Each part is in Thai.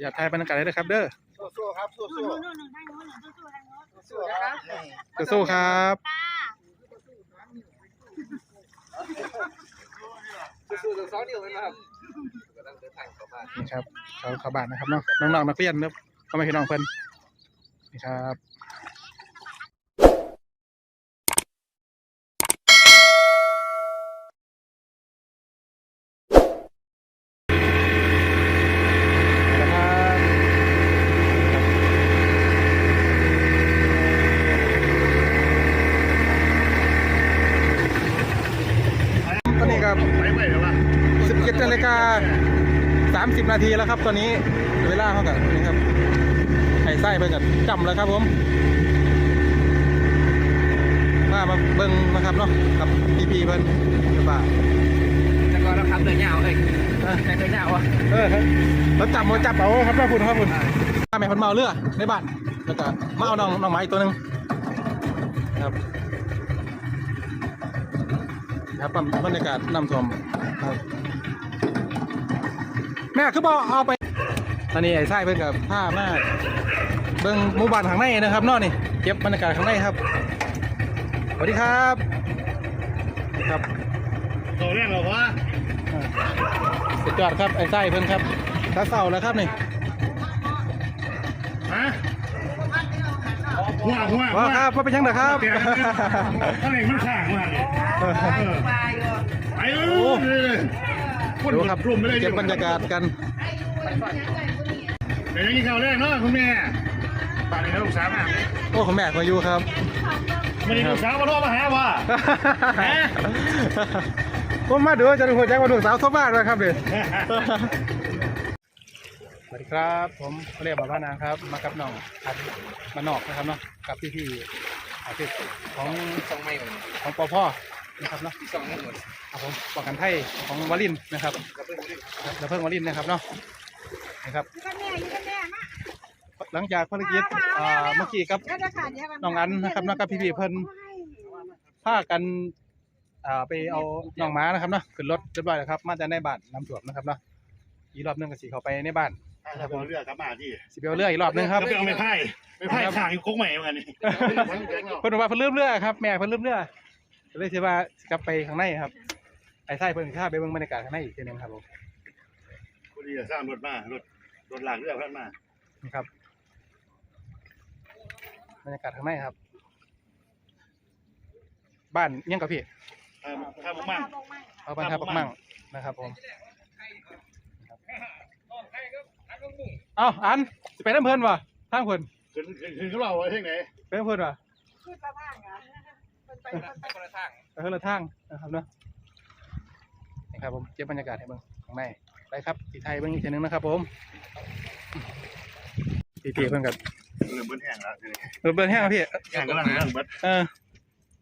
อย่าทายบรรยากาศเลยนะครับ เด้อสู้ๆครับสู้นู่นนู่นนู่นทางโน้นนู่นสู้ๆทางโน้นๆสู้ๆนะครับสู้ๆครับค่ะสู้ๆสองนิ้วนะครับกำลังเดินทางเข้าบ้านนี่ครับเขาเขาบ้านนะครับเนาะน้องๆนักเรียนเนาะก็ไม่พี่น้องเพิ่นนี่ครับตอนนี้ครับ ไปไหวแล้ววะ 17นาฬิกา30 นาทีแล้วครับตอนนี้เวลาเท่ากับนี่ครับไห้ไส้ไปกับจำแล้วครับผมมามาเบิ่งนะครับเนาะกับพีพีเพิ่นหรือเปล่าแต่ก่อนเราขับเดินยาวเอ้ยแต่เดินยาวอะเออครับแล้วจับมาจับเอาครับนะคุณครับคุณมาแม่เพิ่นมาเอาเรือในบ้านแล้วก็มาเอาน้องน้องไม้ตัวหนึงครับครับบรรยากาศน้ำท่วมครับ แม่คือบอกเอาไปตอนนี้ไอ้ไส้เพิ่นกับผ้ามากเบิ่งหมู่บ้านข้างในนะครับเนอกนี่เก็บบรรยากาศข้างในครับสวัสดีครับครับโตเรื่องหรอวะอ่าสุดยอดครับไอ้ไส้เพิ่นครับถ้าเศร้าแล้วครับนี่ฮะหัวหัวว้าครับว่าเป็นยังไงครับถ้าเองมันข้างมากเลยไปเออเลยคน ดูกครับดกลุ่มไปเลยเก็บบรรยากาศกันเป็นยังไงข่าวแรกเนาะคุณแม่บ้านนี้ลูกสาวมาโอ้คุณแม่มาอยู่ครับวันนี้ลูกสาวมาโทรมาหาว่าผมมาดูจะดูหัวใจว่าดูสาวสมากนะครับเด็สวัสดีครับ ผมเรียกบาบ้านางครับ มากับน้องอันมานอกนะครับเนาะกับพี่พี่ๆอาชีพของสองไม่หมดของปอพ่อ นะครับเนาะสองไม่หมดครับผมป้องกันไทยของวลินทร์นะครับกับเพื่อนคนนี้ครับแล้วเพิ่งวลินทร์นะครับเนาะนะครับอยู่กันแน่อยู่กันแน่มาหลังจากภารกิจอ่าเมื่อกี้ครับก็จะขาดเยอะกันน้องอันนะครับแล้วก็พี่ๆเพิ่นพากันอ่าไปเอาน้องหม้านะครับเนาะขึ้นรถเรียบร้อยแล้วครับ มาจากในบ้านน้ำท่วมนะครับเนาะอีกรอบหนึงก็สิเข้าไปในบ้านถ้าผมเลือกครับมาที่สิไปเอาเรืออีกรอบหนึงครับแล้วไปเอาไม่ไพ่ไม่ไพ่ข้างอยู่กุ๊กใหม่เหมือนกันนี่เพิ่นบอกว่าเพิ่นลืมเรือครับแม่เพิ่นลืมเรือก็ เลยสิว่ากลับไปข้างในครับ ไอ้ไส้เพิ่นพาไปเบิ่งบรรยากาศข้างในอีกทีหนึงครับผมพอดีสร้างรถมารถรถหลักเรือพันมานี่ครับบรรยากาศข้างในครับ บ้านยังกับพี่ถ้าผมมั่งเอาบ้านท่าปักมั่งนะครับ ผมเอ้าอันสิไปน้ำเพิ่นวะทางเพิ่นขึ้นขึ้นขึ้นเขาเราไว้ที่ไหน ไปน้ำเพิ่นวะที่ประมาณเหรอมัน ไปมันไปคนละทางไปคนละทางนะครับเนาะนี่ครับผมเก็บบรรยากาศให้เบิ่งข้างในไปครับสีไทยเบิ่งอีกทีหนึงนะครับ ผมพี่พี่เพิ่นกับเรือเบิ้ลแห้งแล้วเออเบิ่งแห้งครับพี่แห้งกำลังเรื่องเบิ้ลเออ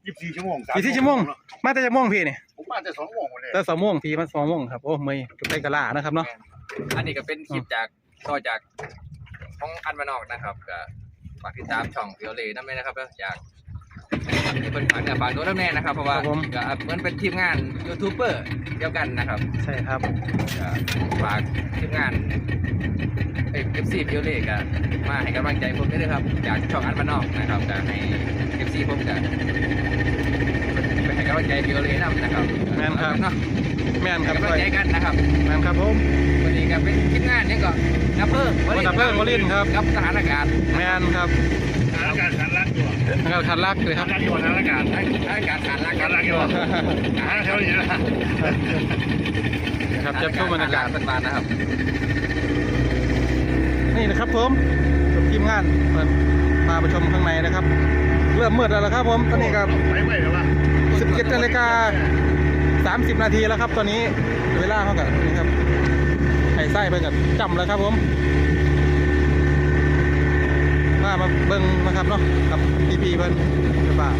ยี่สิบสี่ชั่วโมงยี่สิบสี่ชั่วโมงมาแต่จะม่วงพี่นี่ผมมาแต่สองโมงหมดเลยแต่สองโมงพี่มันสองโมงครับโอ้เมย์จุดใจกะลานะครับเนาะอันนี้ก็เป็นคลิปจากต่อจากของอันมานอกนะครับก็ฝากติดตามช่องเดียวเลยนั่นเลยนะครับจาก ที่เป็นฝากเนี่ยฝากตัวน้ำแน่นะครับเพราะว่าก็เหมือนเป็นทีมงานยูทูบเบอร์เดียวกันนะครับใช่ครับ ก็ฝากทีมงานเอฟซีเดียวเลยก็มาให้กำลังใจผมด้วยนะครับจากช่องอันมานอกนะครับก็ให้เอฟซีผมก็ไปให้กำลังใจเดียวเลยนำนะครับแม่นครับ เนาะแม่นคให้รับกำลังใจกันนะครับ แม่นครับผม วันนี้ก็เป็นทีมงานนี่ก็นับเพิ่มวันดับเพลิงวลินทร์ครับ กับสถานการณ์แม่นครับสถานการณ์ ขันรักอยู่งานคันลักเลยสครับถานการณ์อยู่สถานการณ์สถานการณ์ขาดรักขันรักอยู่หาแถวนี้นะนะครับจะชมบรรยากาศเป็นบานนะครับ นี่นะครับผมกับทีมงานเปิดพาไปชมข้างในนะครับ เริ่มมืดแล้วครับผมตอนนี้ครับไปไหวแล้ววะ17นาฬิกา30นาทีแล้วครับ ตอนนี้เวลาเท่ากับนี่ครับไห้ไส้ไปกับจำแล้วครับผมมามาเบิ่งนะครับเนาะกับพีพีเพิ่นหรือเปล่า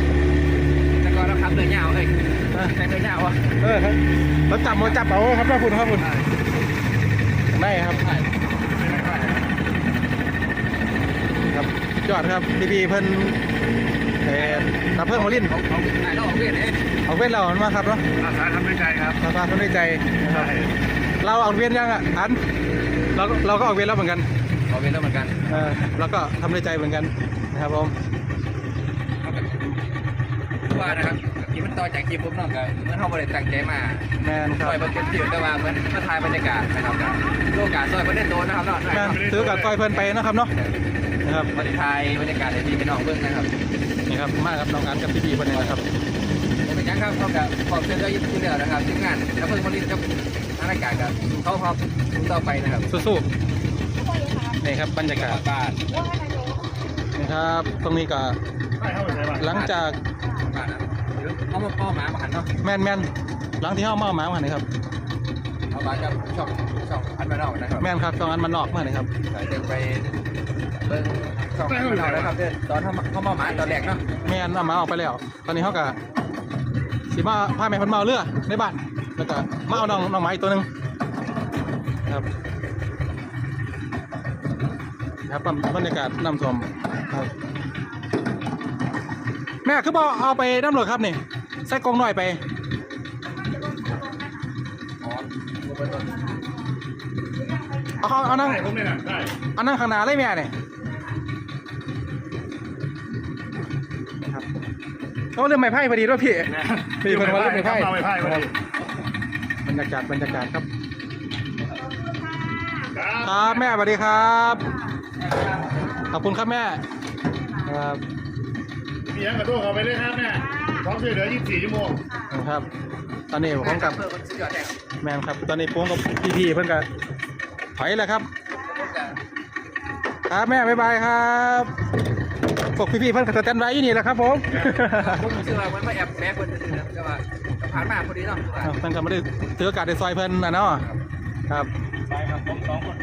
แต่ก่อนเราขับเดินยาวเอ้ยแต่เดินยาวอะเออครับเราจับมาจับเอาครับนะคุณครับคุณได้ครับครับยอดครับพีพีเพิ่นเอ่อรับเพิ่งมาลิ้นของของไหนเราออกเวียนเอ้ยเอาเว้นเราอันมาครับเนาะอาสาทำด้วยใจครับเราทำด้วยใจนะครับใช่เราเอาเวียนยังอะอันเราเราก็เอาเวียนแล้วเหมือนกันค ขอเว้นแล้วเหมือนกันเออแล้วก็ทำด้วยใจเหมือนกันนะครับผมว่านะครับคลิปมันต่อจากคลิปปุ๊บน้องก็เหมือนเขาบริตั้งใจมาแมนคซรับอยบนเต็มที่แต่ว่าเหมือนมาถ่ายบรรยากาศนะครับกับโลกาซอยประเด็นโดนนะครับเนาะแมนซื้อกับก้อยเพิ่นไปนะครับเนาะนะครับบริทายบรรยากาศในที่พี่น้องเบิ่งนะครับนี่ครับมากับน้องอันกับพี่บีคนนี้นะครับผมเป็นยังครับเขากับขอบเชิญด้วยที่เหลือนะครับทีมงานแล้วเพิ่งผลิตกับทางรายการกับเขาพร้อมต่อไปนะครับสู้ๆ นี่ครับบรรยากาศบ้านนี่ครับ ตรงนี้ก็ให้เข้าไปใส่บ้านหลังจากบ้านนะเขามาป้อหมามาหันเนาะแมนแมนหลังที่เข้ามาเอาหมามานี่ครับเอาบ้านกับช่องช่องอันมานอกนะครับแมนครับตรงนั้นมันนอกมาเลยครับเดินไปเบิ่งช่องอันมานอกนะครับเดินตอนเขาเขามาหมาตอนแรกเนาะแมนเอาหมาออกไปแล้ว ตอนนี้เขาก็สิมาพาแม่เพันมาเอาเรือในบ้านแล้วก็มาเอาน้องน้องหมาอีกตัวหนึ่งครับ ครับบรรยากาศน้ำท่วมครับ แม่คือบอกเอาไปน้ำหลวงครับนี่ใส่กรงหน่อยไปอ๋อดูไปต้นเอาเอาเอานั่งได้ผมเนี่ยนะได้เอานั่งข้างหน้าเลยแม่เนี่ยครับเอาเรื่องไม้ไผ่พอดีด้วยพี่พี่เป็นวันเรื่องไม้ไผ่เอาไม้ไผ่พอดีบรรยากาศบรรยากาศครับ ครับครับแม่สวัสดีครับ ขอบคุณครับแม่ครับมียังกระโดดเข้าไปเลยครับแม่พร้อมช่วยเหลือ 24 ชั่วโมงครับ ตอนนี้ผมกับเพื่อคนสุดยอดแน่ครับแมนครับ ตอนนี้ผมกับพี่ๆเพื่อนก็ถอยแล้วครับผมจะครับแม่บ๊ายบายครับพวกพี่ๆเพื่อนก็สแตนบายอยู่นี่แหละครับผมผมรู้สึกว่ามันมาแอบแฝงคนอื่นนะแต่ว่าผ่านมาพอดีเนาะอ้าวเพื่อนก็ไม่ได้ถือโอกาสในซอยเพื่อนนะเนาะครับไปครับผมสองคน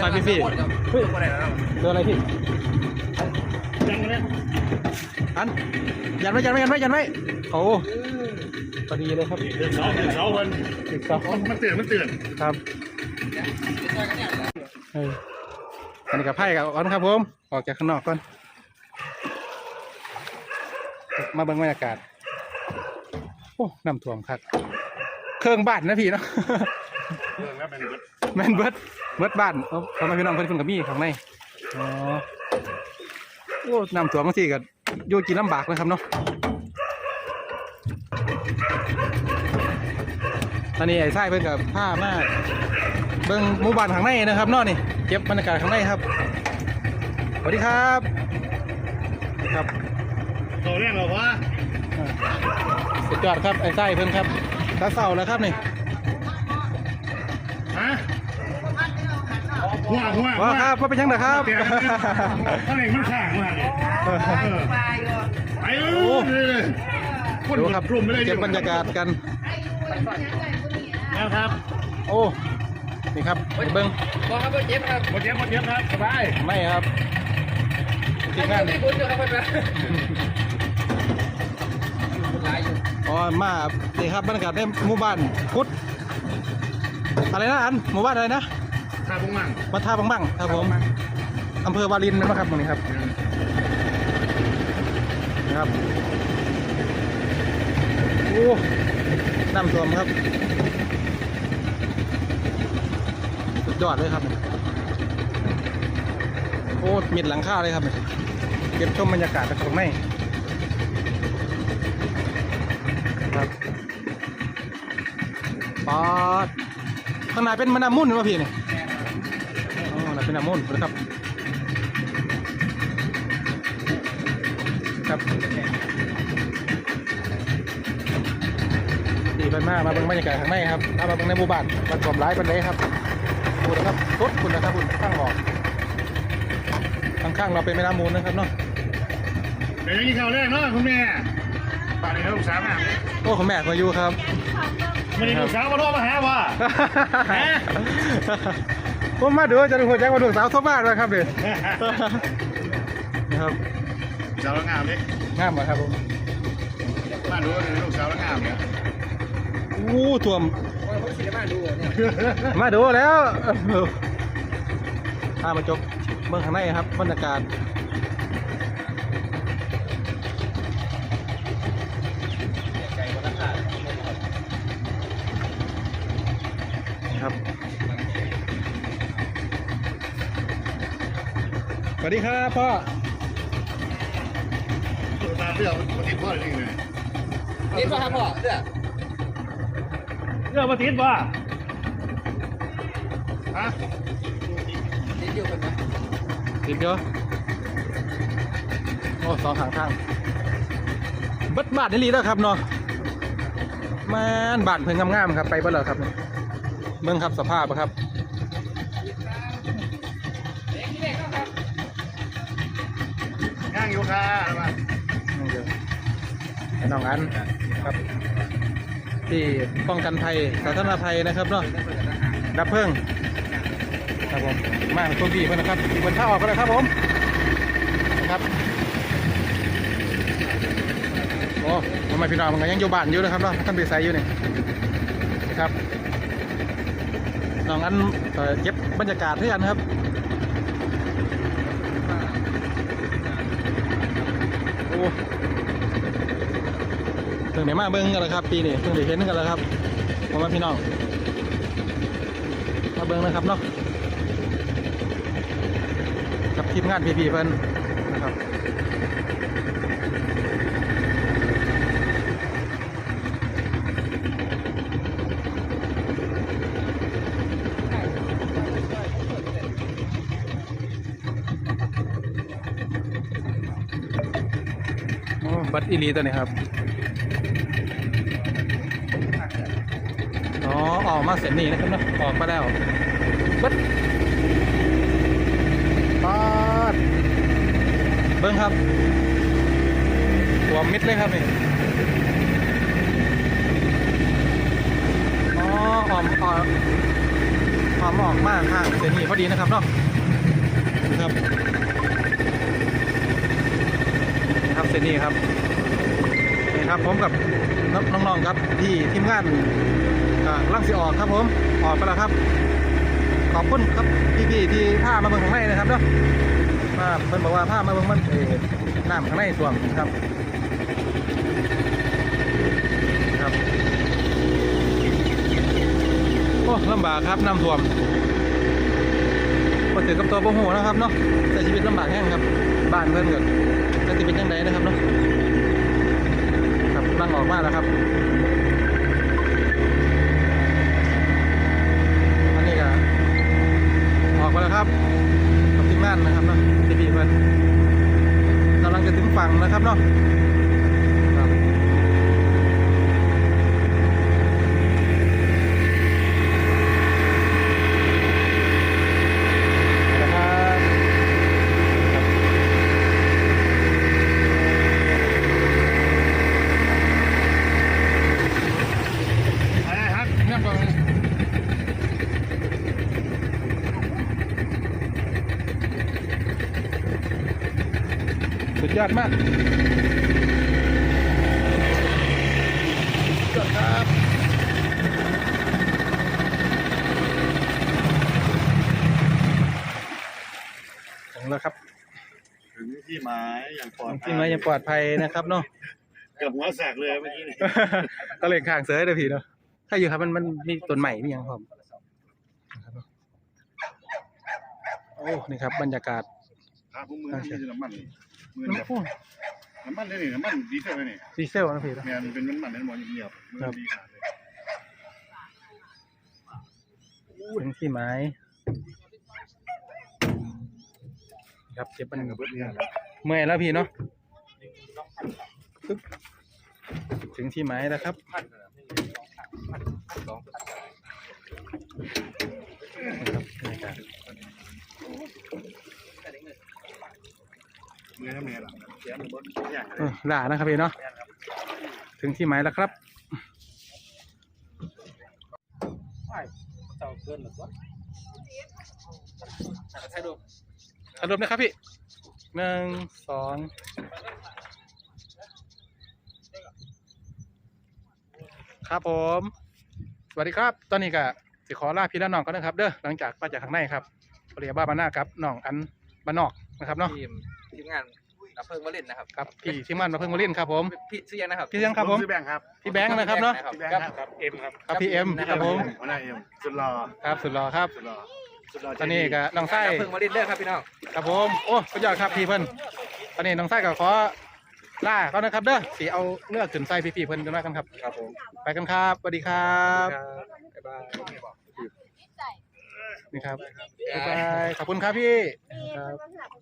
ซอยพี่ๆเฮ้ยอะไรแล้วเจออะไรพี่ยังเลยอันยันไว้ยันไว้ยันไว้ยันไว้โอ้พอดีเลยครับเดือดเสาเดือดเสาเพิ่นอีกสองมันเตือนมันเตือนครับเอออันนี้กับไพ่กับออนครับผมออกจากข้างนอกก่อน มาเบิ่งบรรยากาศโอ้น้ำท่วมครับ เครื่องบ้านนะพี่เนาะเรื่องแล้วเป็นเบิด แม่นเบิดเบิดบ้านเอาเอามาพี่น้องเพิ่นเพิ่นกับมีข้างในอ๋อโอ้น้ำท่วมบางทีก็อยู่กินลำบากนะครับเนาะตอนนี้ไอ้ไส้เพิ่นกับผ้ามาเบิ่งหมู่บ้านข้างในนะครับเนาะนี่เก็บบรรยากาศข้างในครับสวัสดีครับครับโตเรื่องหรอวะอ่า สุดยอดครับไอ้ไส้เพิ่นครับตาเศร้าแล้วครับนี่ วหัวว้าครับว่าเป็นยังไงครับเดี๋ยวท่านเองมันข้างมากเลยเออไปเออเลยคนดูหมครับดกลุ่มไม่ได้เก็บบรรยากาศกันแล้วครับ โอ้นี่ครับไปเบิ้งบอกครับว่าเจ็บครับหมดเย็บหมดเย็บครับสบายไม่ครับทีมงานไม่บุญอยู่ครับเพื่อนหลายอยู่อ๋อมานี่ครับบรรยากาศในหมู่บ้านพุทธอะไรนะอันหมู่บ้านอะไรนะ ข้าพงมั่งวัดท่าบังบังครับผมอำเภอวารินนะครับตรงนี้ครับนะครับโอ้น้ำท่วมครับสุดยอดเลยครับโอ้มิดหลังคาเลยครับเก็บชมบรรยากาศจากตรงในครับปอดข้างในเป็นมะนาวมุ่นหรือเปล่าพี่เนี่ยอ๋อ นั่นเป็นน้ำมูลนะครับครับดีไปมากมาเบิ่งบรรยากาศข้างในครับมาเบิ่งในหมู่บ้านมันกลมร้ายปันไดครับดูนะครับรถคุณนะครับคุณข้างบอกข้างๆเราเป็นแม่น้ำมูลนะครับเนาะเป็นยังไงข่าวแรกเนาะคุณแม่ป่านนี้ลูกสาวมาโอ้คุณแม่มาอยู่ครับไม่ได้ลูกสาวมาโทรมาหาว่า ผมมาดูจะดูหัวใจมาดูสาวทบบ้านแล้วครับเดี๋ยวนะครับสาวงามดิงามเหรอครับผมมาดูลูกสาวงามเนี่ยอู้ท่วมผมสิมาดูเนี่ยมาดูแล้วพามาจบเมืองข้างในครับบรรยากาศ สวัสดีครับพ่อตัวตาเลือกมันติดพ่อเลยนี่เลยนี่ก็ครับพ่อเสื้อเลือกมาติดป่ะฮะนี่อยู่กันไหมติดเยอะโอ้สองข้างทางเบัดบาทนี่ลีแล้วครับเนาะแม่นบาทเพิ่งงามๆครับไปเบ่เลยครับเนี่ยเบิ่งครับสภาพอะครับ อยู่ค่ะนี่เลยน้องอันครับ ที่ป้องกันภัยสาธารณภัยนะครับเนาะดับเพลิงครับผมมาตัวพี่เพื่อนนะครับบนท่าออกกันเลยครับผมนะครับโอ้ทำไมพี่น้องมันก็ยังอยู่บ้านอยู่นะครับเนาะท่านไปใส่อยู่นี่นะครับน้องอันเอ่อเก็บบรรยากาศให้กันครับ โอ้ เพิ่งได้มาเบิ้งกันแล้วครับปีนี้เพิ่งได้เห็นกันแล้วครับผมว่าพี่น้องมาเบิ้งนะครับเนาะกับทีมงานพี่ๆเพิ่นนะครับโอ้ บัตรอีลีตัวนี้ครับ อ๋อ ออกมาเสร็จนี่นะครับเนาะออกมาแล้วบัตรปาดเบิ้งครับหัวมิดเลยครับนี่อ๋อออมออกออมออกมาข้างเสร็จนี่พอดีนะครับเนาะนะครับครับเซนนี่ครับ ครับผมกับน้องๆครับที่ทีมงานอ่างสีออกครับผมออกไปแล้วครับ ขอบคุณครับพี่ๆที่ผ้ามาเบิ่งข้างในนะครับเนาะมาเพิ่นบอกว่าผ้ามาเบิ่งมันเอน้ำข้างในส่วงครับครับโอ้ลำบากครับน้ำท่วมมาถือกับตัวโมโหนะครับเนาะใช้ชีวิตลำบากแห้งครับบ้านเพิ่นก็จะเป็นยังไงนะครับเนาะ ลังออกมาแล้วครับ อันนี้ก็ออกไปแล้วครับกับทีมงานนะครับเนาะทีพีเพิ่นกำลังจะถึงฝั่งนะครับเนาะครับไปแล้วครับ อะไรครับเนี่ยก่อน สุดย อดมากสุดยอดครับถึงแล้วครับ ถึงที่หมายอย่างปลอดภัยที่มายังปลอดภัยนะครับเนาะเกือบหัวแสกเลยเมื่อกี้นี่ก็เลยข้างเสือเลยพี่เนาะถ้าอยู่ครับมันมันมีต้นใหม่มีอย่างผมนะครับเนาะโอ้นี่ครับบรรยากาศครับผมมือที่น้ำมันนี่ มือน้ำแบบพุ่งน้ำมันเลยนี่น้ำมันดีเซลเลยนี่ดีเซลนะพี่เนาะแมนเป็นน้ำมันในหมอเงียบๆมือดีขาดเลยถึงที่ไม้ครับเก็บมันกับเบิดเนี่ยเมื่อยแล้วพี่เนาะปึ๊บถึงที่ไม้แล้วครับนะครับ บรรยากาศเนื้อแม่หลังเสียงบนเนี่ยเออด่านะครับพี่เนาะถึงที่หมายแล้วครับถ่ายรูปนะครับพี่หนึ่งสองครับผม สวัสดีครับ ตอนนี้ก็สิขอลาพี่และน้องก่อนนะครับ เด้อหลังจากมาจากข้างในครับเรียบ้าบานหน้าครับน้องอันบ้านนอกนะครับเนาะ ทีม มงานดับเพลิงวาลินนะครับครับพี่ทีมงานมาเพิ่งมาเล่นครับผมพี่ชื่อยังนะครับพี่เสียงครับผมซื้อแบงค์ครับพี่แบงค์นะครับเนาะพี่แบงค์ครับเอ็มครับครับพี่เอ็มครับผมหัวหน้าเอ็มสุดหล่อครับสุดหล่อครับสุดหล่อตอนนี้ก็น้องไส้เพิ่งมาเล่นเด้อครับพี่น้องครับผมโอ้สุดยอดครับพี่เพิ่นตอนนี้น้องไส้ก็ขอล่าเขานะครับเด้อสีเอาเนื้อขึ้นใส่พี่ๆเพิ่นกันมากันครับครับผมไปกันครับสวัสดีครับบ๊ายบายนี่ครับบ๊ายบายขอบคุณครับพี่ครับ